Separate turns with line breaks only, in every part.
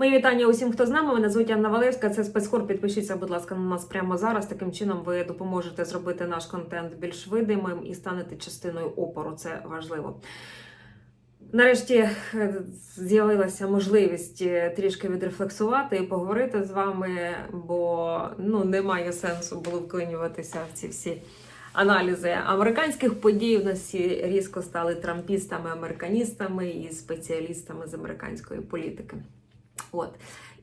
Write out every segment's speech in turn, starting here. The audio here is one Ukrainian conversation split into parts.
Мої вітання усім, хто з нами. Мене звуть Анна Валевська. Це спецхор. Підпишіться, будь ласка, на нас прямо зараз. Таким чином ви допоможете зробити наш контент більш видимим і станете частиною опору. Це важливо. Нарешті е, з'явилася можливість е, трішки відрефлексувати і поговорити з вами, бо ну немає сенсу було вклинюватися в ці всі аналізи американських подій. У нас всі різко стали трампістами, американістами і спеціалістами з американської політики. От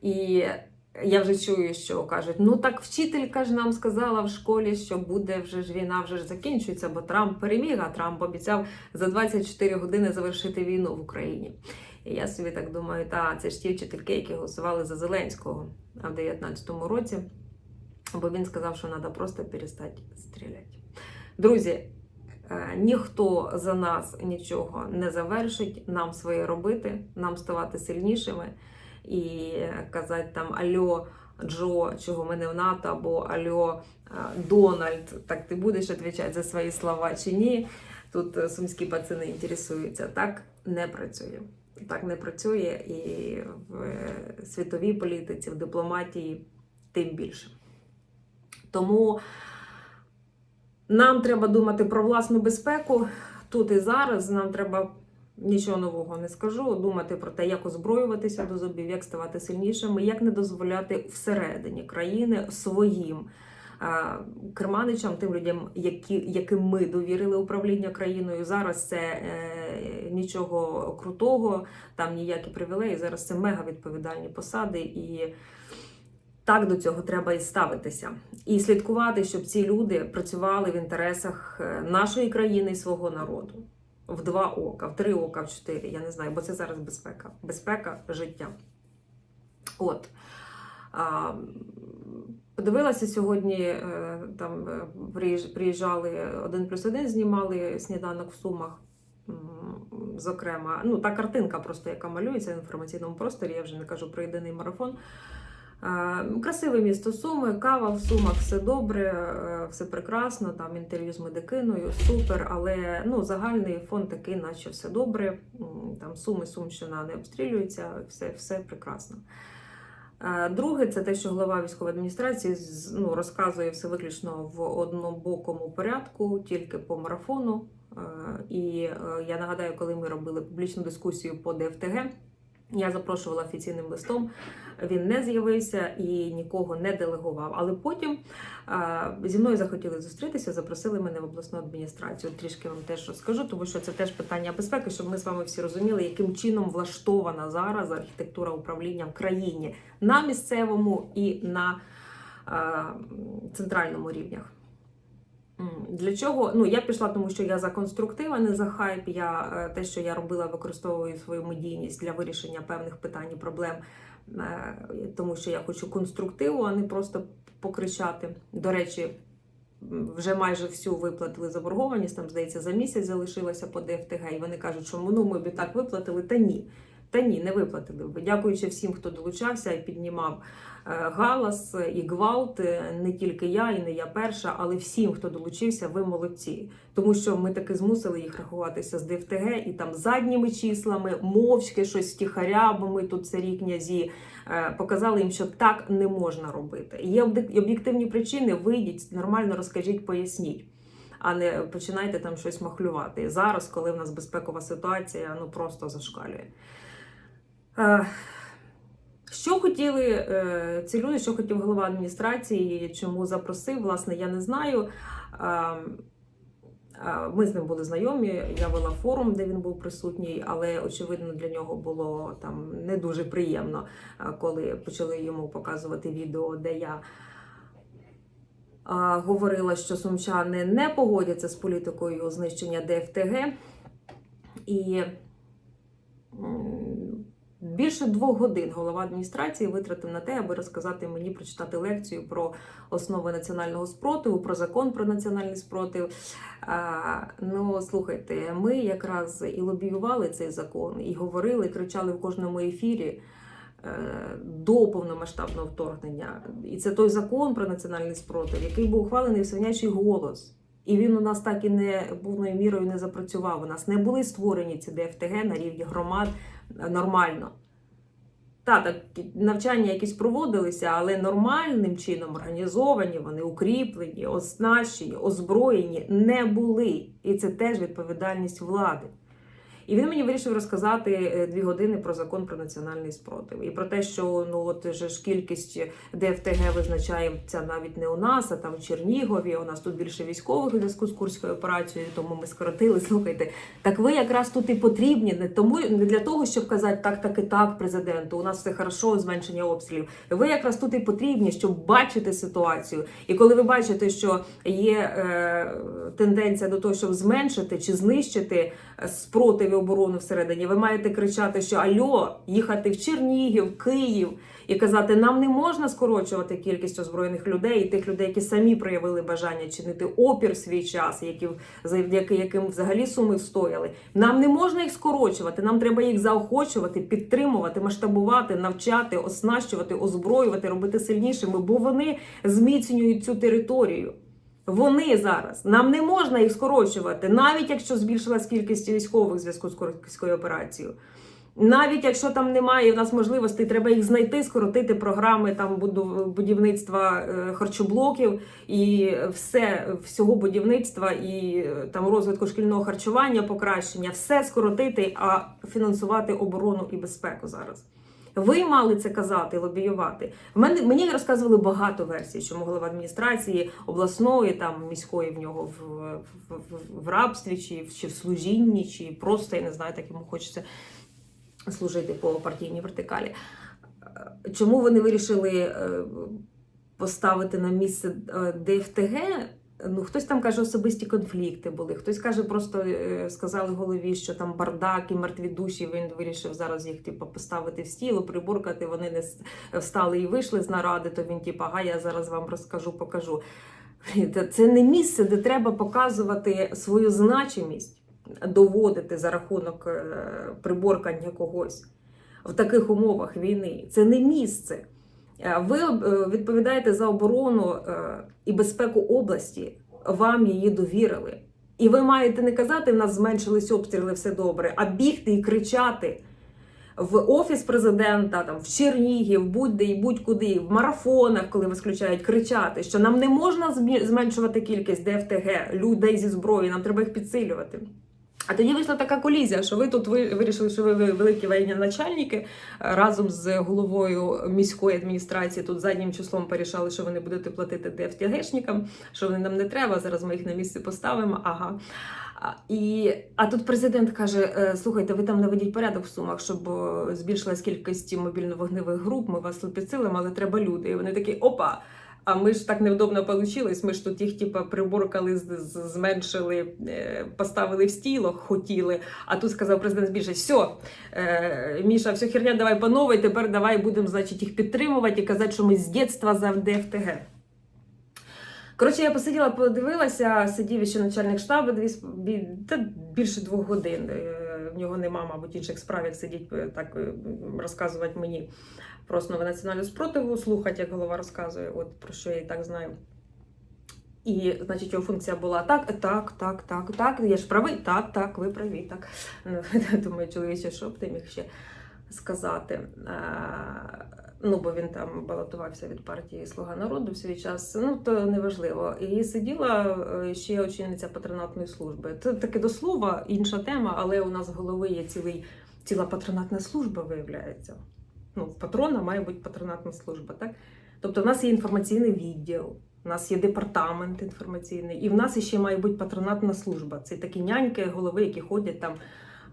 і я вже чую, що кажуть: ну так вчителька ж нам сказала в школі, що буде вже ж війна, вже ж закінчується, бо Трамп переміг, а Трамп обіцяв за 24 години завершити війну в Україні. І я собі так думаю, та це ж ті вчительки, які голосували за Зеленського в 19-му році, бо він сказав, що треба просто перестати стріляти. Друзі, е, ніхто за нас нічого не завершить, нам своє робити, нам ставати сильнішими і казати там Альо, Джо, чого ми не в НАТО, або Альо, е, Дональд, так ти будеш відповідати за свої слова чи ні. Тут е, сумські пацани інтересуються. Так не працює. Так не працює і в е, світовій політиці, в дипломатії тим більше. Тому нам треба думати про власну безпеку тут і зараз. Нам треба нічого нового не скажу. Думати про те, як озброюватися до зубів, як ставати сильнішими, як не дозволяти всередині країни своїм керманичам, тим людям, які, яким ми довірили управління країною. Зараз це е, нічого крутого, там ніякі привілеї. Зараз це мега відповідальні посади і. Так до цього треба і ставитися, і слідкувати, щоб ці люди працювали в інтересах е, нашої країни і свого народу в два ока, в три ока, в чотири. Я не знаю, бо це зараз безпека. Безпека життя. От. Подивилася сьогодні, е, там е, приїжджали один плюс один, знімали сніданок в Сумах. Зокрема, ну та картинка, просто яка малюється в інформаційному просторі, я вже не кажу про єдиний марафон. Красиве місто Суми, кава в Сумах, все добре, е, все прекрасно. Там інтерв'ю з медикиною, супер. Але ну, загальний фон такий, наче все добре. Там Суми, Сумщина не обстрілюється, все, все прекрасно. Е, Друге, це те, що голова військової адміністрації ну, розказує все виключно в однобокому порядку, тільки по марафону. Е, І я нагадаю, коли ми робили публічну дискусію по ДФТГ, я запрошувала офіційним листом. Він не з'явився і нікого не делегував. Але потім е, зі мною захотіли зустрітися, запросили мене в обласну адміністрацію. Трішки вам теж розкажу, тому що це теж питання безпеки, щоб ми з вами всі розуміли, яким чином влаштована зараз архітектура управління в країні на місцевому і на е, центральному рівнях. Для чого? Ну, я пішла, тому що я за конструктив, а не за хайп. Я е, те, що я робила, використовую свою медійність для вирішення певних питань і проблем, е, тому що я хочу конструктиву, а не просто покричати. До речі, вже майже всю виплатили заборгованість. Там, здається, за місяць залишилося по ДФТГ, і вони кажуть, що ну, ми б і так виплатили, та ні. Та ні, не виплатили. Дякуючи всім, хто долучався і піднімав е, галас і гвалт. Е, Не тільки я і не я перша, але всім, хто долучився, ви молодці. Тому що ми таки змусили їх рахуватися з ДФТГ і там задніми числами, мовчки щось втіхаря, бо ми тут царі князі. Е, Показали їм, що так не можна робити. Є об'єктивні причини. Вийдіть, нормально розкажіть, поясніть. А не починайте там щось махлювати. Зараз, коли в нас безпекова ситуація, ну просто зашкалює. Що хотіли е, ці люди, що хотів голова адміністрації, чому запросив, власне, я не знаю. Ми з ним були знайомі. Я вела форум, де він був присутній, але очевидно для нього було там не дуже приємно, коли почали йому показувати відео, де я говорила, що сумчани не погодяться з політикою знищення ДФТГ. І більше двох годин голова адміністрації витратив на те, аби розказати мені прочитати лекцію про основи національного спротиву, про закон про національний спротив. А, ну, слухайте, ми якраз і лобіювали цей закон, і говорили, і кричали в кожному ефірі. е, До повномасштабного вторгнення, і це той закон про національний спротив, який був ухвалений в свинячий голос. І він у нас так і не повною мірою не запрацював. У нас не були створені ці ДФТГ на рівні громад е, нормально. Та, так, навчання якісь проводилися, але нормальним чином організовані, вони укріплені, оснащені, озброєні не були. І це теж відповідальність влади. І він мені вирішив розказати е, дві години про закон про національний спротив і про те, що ну от же ж кількість ДФТГ визначається навіть не у нас, а там в Чернігові. У нас тут більше військових у зв'язку з курською операцією, тому ми скоротили. Слухайте, так ви якраз тут і потрібні, не тому не для того, щоб казати так, так і так, президенту. У нас все хорошо, зменшення обстрілів. Ви якраз тут і потрібні, щоб бачити ситуацію. І коли ви бачите, що є е, тенденція до того, щоб зменшити чи знищити спротив оборону всередині, ви маєте кричати, що альо, їхати в Чернігів, Київ і казати, нам не можна скорочувати кількість озброєних людей і тих людей, які самі проявили бажання чинити опір свій час, які завдяки яким взагалі суми встояли. Нам не можна їх скорочувати. Нам треба їх заохочувати, підтримувати, масштабувати, навчати, оснащувати, озброювати, робити сильнішими, бо вони зміцнюють цю територію. Вони зараз нам не можна їх скорочувати, навіть якщо збільшилась кількість військових в зв'язку з курською операцією. Навіть якщо там немає у нас можливостей, треба їх знайти, скоротити програми там будівництва е, харчоблоків і все всього будівництва і е, там розвитку шкільного харчування, покращення, все скоротити, а фінансувати оборону і безпеку зараз. Ви мали це казати, лобіювати. Мене мені розказували багато версій, чому голова адміністрації обласної, там міської в нього в, в, в, в рабстві, чи, чи в служінні, чи просто я не знаю, так йому хочеться служити по партійній вертикалі. Е, Чому вони вирішили е, поставити на місце е, ДФТГ? Ну, хтось там каже, особисті конфлікти були, хтось каже, просто е, сказали голові, що там бардак і мертві душі. Він вирішив зараз їх типу, поставити в стіло, приборкати. Вони не встали і вийшли з наради. То він, типу, ага, я зараз вам розкажу, покажу. Це не місце, де треба показувати свою значимість, доводити за рахунок е, приборкання когось в таких умовах війни. Це не місце. Е, Ви е, відповідаєте за оборону е, і безпеку області, вам її довірили. І ви маєте не казати, в нас зменшились обстріли, все добре, а бігти і кричати в офіс президента, там в Чернігів, будь-де і будь-куди, в марафонах, коли вас включають, кричати, що нам не можна зменшувати кількість ДФТГ, людей зі зброєю, нам треба їх підсилювати. А тоді вийшла така колізія, що ви тут ви вирішили, що ви великі воєнні начальники е, разом з головою міської адміністрації тут заднім числом порішали, що ви не будете платити ДФТГшникам, що вони нам не треба. Зараз ми їх на місце поставимо. Ага. І, а тут президент каже: «Е, слухайте, ви там наведіть порядок в сумах, щоб е, збільшилась кількість мобільно-вогневих груп. Ми вас підсилимо, але треба люди. І вони такі опа. А ми ж так невдобно получилось. Ми ж тут їх типа приборкали, зменшили, е, поставили в стіло, хотіли. А тут сказав президент збільшить, все, е, Міша, все херня, давай по новій, тепер давай будемо, значить, їх підтримувати і казати, що ми з дитинства за ДФТГ. Коротше, я посиділа, подивилася, сидів ще начальник штабу дві, більше двох годин. В нього нема, мабуть, інших справ, як сидіть е, так е, розказувати мені про основи національного спротиву, слухати, як голова розказує, от про що я і так знаю. І, значить, його функція була так, так, так, так, так. Я ж правий, так, так, ви праві, так. Ну, Думаю, чоловіче, що б ти міг ще сказати. Ну, бо він там балотувався від партії Слуга народу в свій час. Ну, то неважливо. І сиділа е, ще очільниця патронатної служби. Це таке до слова, інша тема, але у нас в голові є цілий, ціла патронатна служба, виявляється. Ну, патрона має бути патронатна служба, так? Тобто, в нас є інформаційний відділ, у нас є департамент інформаційний, і в нас ще має бути патронатна служба. Це такі няньки, голови, які ходять там,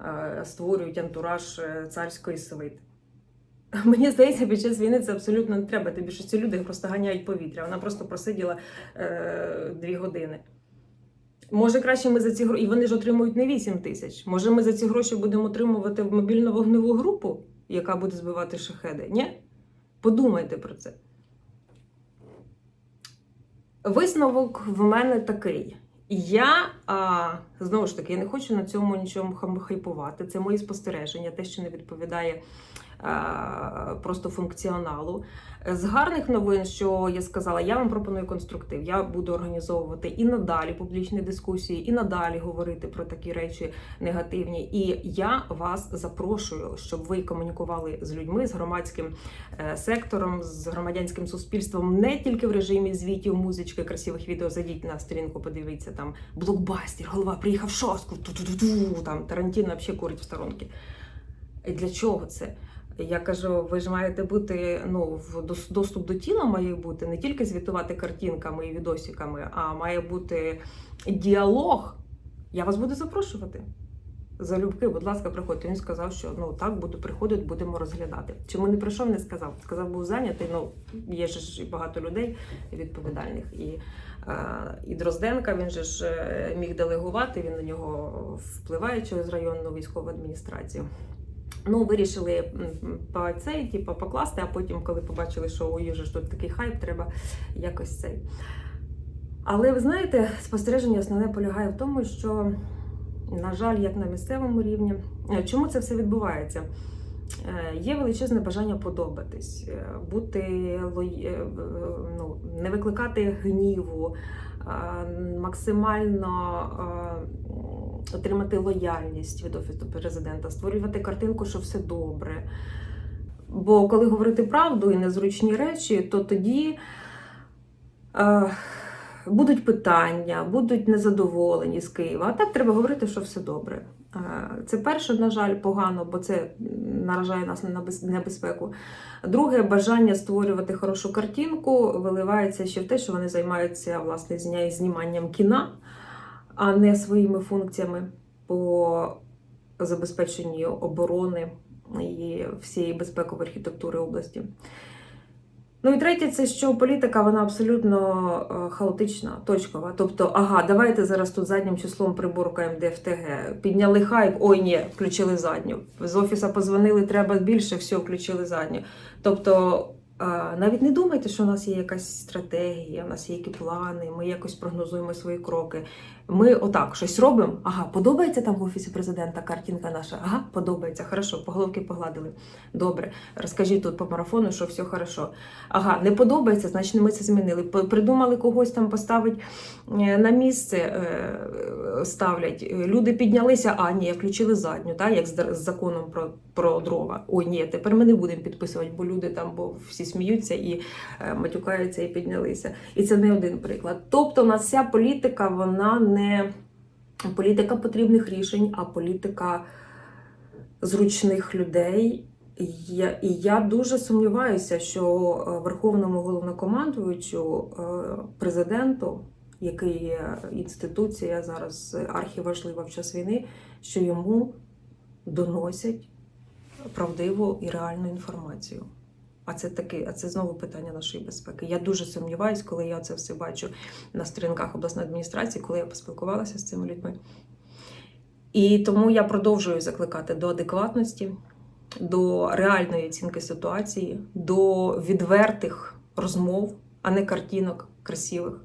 е, створюють антураж е, царської свити. Мені здається, під час війни це абсолютно не треба. Тобі що ці люди просто ганяють повітря. Вона просто просиділа е, дві години. Може, краще ми за ці гроші, і вони ж отримують не 8 тисяч. Може, ми за ці гроші будемо отримувати мобільну вогневу групу, яка буде збивати шахеди? Ні? Подумайте про це. Висновок в мене такий. Я а, знову ж таки я не хочу на цьому нічому хайпувати. Це мої спостереження, те, що не відповідає просто функціоналу. З гарних новин, що я сказала, я вам пропоную конструктив. Я буду організовувати і надалі публічні дискусії, і надалі говорити про такі речі негативні. І я вас запрошую, щоб ви комунікували з людьми, з громадським е, сектором, з громадянським суспільством, не тільки в режимі звітів, музички, красивих відео. Зайдіть на сторінку, подивіться там блокбастер, голова приїхав в шостку, ту-ту-ту-ту, там Тарантіно взагалі курить в сторонки. Для чого це? Я кажу, ви ж маєте бути ну в доступ до тіла має бути не тільки звітувати картинками і відосиками, а має бути діалог. Я вас буду запрошувати. Залюбки, будь ласка, приходьте. Він сказав, що ну так буду приходити, будемо розглядати. Чому не прийшов, не сказав. Сказав, був зайнятий. Ну є ж багато людей відповідальних. І, е, і Дрозденка він же ж е, міг делегувати. Він на нього впливає через районну військову адміністрацію. Ну, вирішили по цей, типу, покласти, а потім, коли побачили, що їжі ж тут такий хайп, треба якось цей. Але ви знаєте, спостереження основне полягає в тому, що, на жаль, як на місцевому рівні, е, чому це все відбувається? Е, Є величезне бажання подобатись, е, бути ну, не викликати гніву, максимально отримати лояльність від офісу президента, створювати картинку, що все добре. Бо коли говорити правду і незручні речі, то тоді е, будуть питання, будуть незадоволені з Києва. А так треба говорити, що все добре. Е, Це перше, на жаль, погано, бо це наражає нас на небез- небезпеку. Друге, бажання створювати хорошу картинку виливається ще в те, що вони займаються власне зніманням кіна, а не своїми функціями по забезпеченню оборони і всієї безпекової архітектури області. Ну і третє, це що політика вона абсолютно е, хаотична, точкова. Тобто, ага, давайте зараз тут заднім числом приборкаємо ДФТГ. Підняли хайп, ой, ні, включили задню. З офіса позвонили, треба більше, все, включили задню. Тобто, навіть не думайте, що у нас є якась стратегія, у нас є які плани, ми якось прогнозуємо свої кроки. Ми отак щось робимо. Ага, подобається там в офісі президента картинка наша? Ага, подобається. Хорошо, по головки погладили. Добре, розкажіть тут по марафону, що все хорошо. Ага, не подобається, значить ми це змінили. Придумали когось там поставити е, на місце, е, ставлять. Люди піднялися, а ні, включили задню, так, як з законом про, про дрова. Ой, ні, тепер ми не будемо підписувати, бо люди там бо всі сміються і е, матюкаються і піднялися. І це не один приклад. Тобто, у нас вся політика, вона не політика потрібних рішень, а політика зручних людей. І Я, і я дуже сумніваюся, що е, Верховному головнокомандуючу, е, президенту, який є інституція зараз архіважлива в час війни, що йому доносять правдиву і реальну інформацію. А це таки, а це знову питання нашої безпеки. Я дуже сумніваюсь, коли я це все бачу на сторінках обласної адміністрації, коли я поспілкувалася з цими людьми. І тому я продовжую закликати до адекватності, до реальної оцінки ситуації, до відвертих розмов, а не картинок красивих.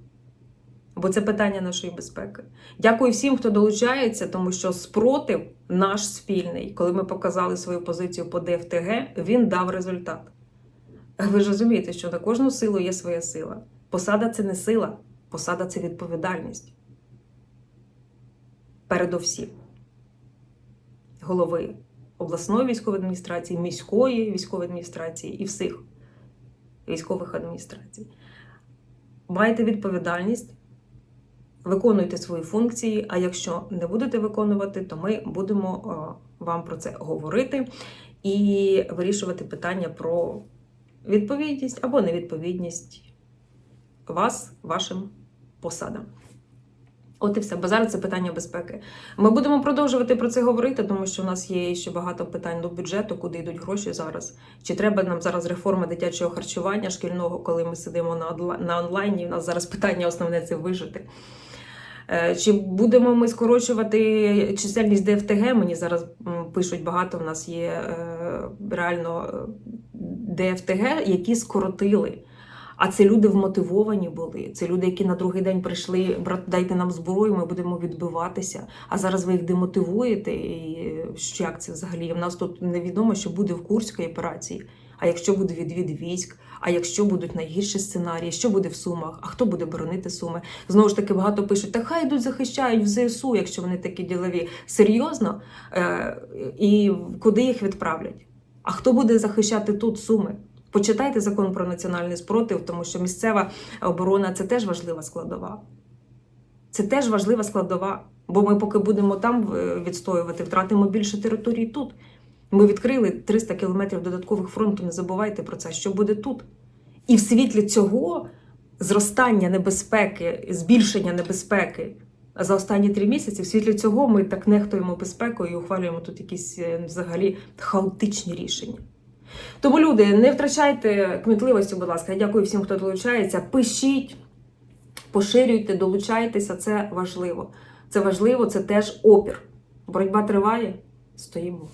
Бо це питання нашої безпеки. Дякую всім, хто долучається, тому що спротив наш спільний, коли ми показали свою позицію по ДФТГ, він дав результат. Ви ж розумієте, що на кожну силу є своя сила. Посада це не сила, посада це відповідальність. Передовсім голови обласної військової адміністрації, міської військової адміністрації і всіх військових адміністрацій. Маєте відповідальність, виконуйте свої функції. А якщо не будете виконувати, то ми будемо е, вам про це говорити і вирішувати питання про відповідність або невідповідність вас, вашим посадам. От і все, бо зараз це питання безпеки. Ми будемо продовжувати про це говорити, тому що в нас є ще багато питань до бюджету, куди йдуть гроші зараз. Чи треба нам зараз реформа дитячого харчування шкільного, коли ми сидимо на, онла- на онлайні? У нас зараз питання основне це вижити. Е, Чи будемо ми скорочувати чисельність ДФТГ? Мені зараз пишуть багато. У нас є е, реально е, ДФТГ, які скоротили. А це люди вмотивовані були. Це люди, які на другий день прийшли, брат, дайте нам зброю, ми будемо відбиватися. А зараз ви їх демотивуєте. І що як це взагалі? В нас тут невідомо, що буде в Курській операції. А якщо буде відвід військ, а якщо будуть найгірші сценарії, що буде в Сумах? А хто буде боронити Суми? Знову ж таки, багато пишуть: та хай йдуть захищають в ЗСУ, якщо вони такі ділові. Серйозно? Е, і куди їх відправлять? А хто буде захищати тут Суми? Почитайте закон про національний спротив, тому що місцева оборона це теж важлива складова. Це теж важлива складова. Бо ми, поки будемо там е, відстоювати, втратимо більше території тут. Ми відкрили 300 кілометрів додаткових фронту. Не забувайте про це, що буде тут. І в світлі цього зростання небезпеки, збільшення небезпеки за останні три місяці, в світлі цього ми так нехтуємо безпекою і ухвалюємо тут якісь е, взагалі хаотичні рішення. Тому, люди, не втрачайте кмітливості, будь ласка. Дякую всім, хто долучається. Пишіть, поширюйте, долучайтеся, це важливо. Це важливо, це теж опір. Боротьба триває, стоїмо.